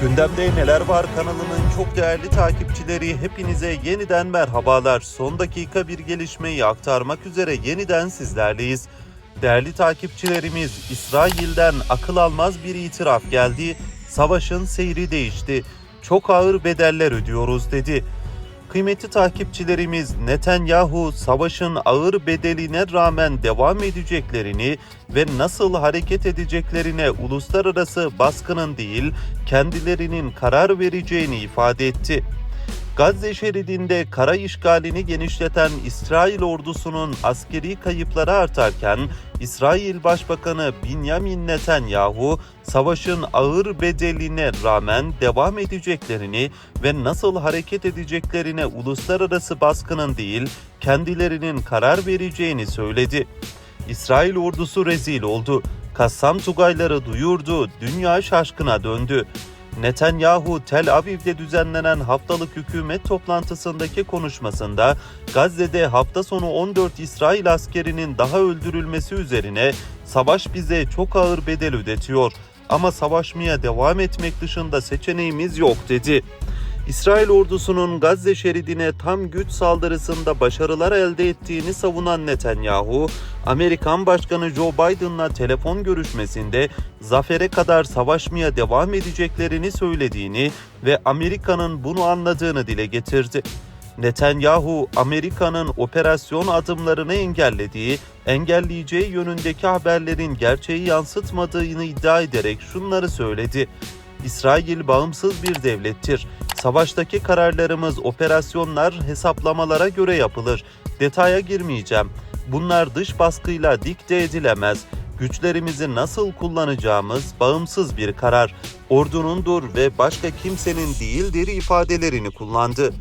Gündemde Neler Var kanalının çok değerli takipçileri hepinize yeniden merhabalar. Son dakika bir gelişmeyi aktarmak üzere yeniden sizlerleyiz. Değerli takipçilerimiz İsrail'den akıl almaz bir itiraf geldi. Savaşın seyri değişti. Çok ağır bedeller ödüyoruz dedi. Kıymetli takipçilerimiz Netanyahu savaşın ağır bedeline rağmen devam edeceklerini ve nasıl hareket edeceklerine uluslararası baskının değil kendilerinin karar vereceğini ifade etti. Gazze şeridinde kara işgalini genişleten İsrail ordusunun askeri kayıpları artarken İsrail Başbakanı Benjamin Netanyahu savaşın ağır bedeline rağmen devam edeceklerini ve nasıl hareket edeceklerine uluslararası baskının değil kendilerinin karar vereceğini söyledi. İsrail ordusu rezil oldu. Kassam Tugayları duyurdu, dünya şaşkına döndü. Netanyahu Tel Aviv'de düzenlenen haftalık hükümet toplantısındaki konuşmasında Gazze'de hafta sonu 14 İsrail askerinin daha öldürülmesi üzerine savaş bize çok ağır bedel ödetiyor ama savaşmaya devam etmek dışında seçeneğimiz yok dedi. İsrail ordusunun Gazze şeridine tam güç saldırısında başarılar elde ettiğini savunan Netanyahu, Amerikan Başkanı Joe Biden'la telefon görüşmesinde zafere kadar savaşmaya devam edeceklerini söylediğini ve Amerika'nın bunu anladığını dile getirdi. Netanyahu, Amerika'nın operasyon adımlarını engellediği, engelleyeceği yönündeki haberlerin gerçeği yansıtmadığını iddia ederek şunları söyledi. İsrail bağımsız bir devlettir. Savaştaki kararlarımız, operasyonlar hesaplamalara göre yapılır. Detaya girmeyeceğim. Bunlar dış baskıyla dikte edilemez. Güçlerimizi nasıl kullanacağımız bağımsız bir karar. Ordunundur ve başka kimsenin değildir ifadelerini kullandı.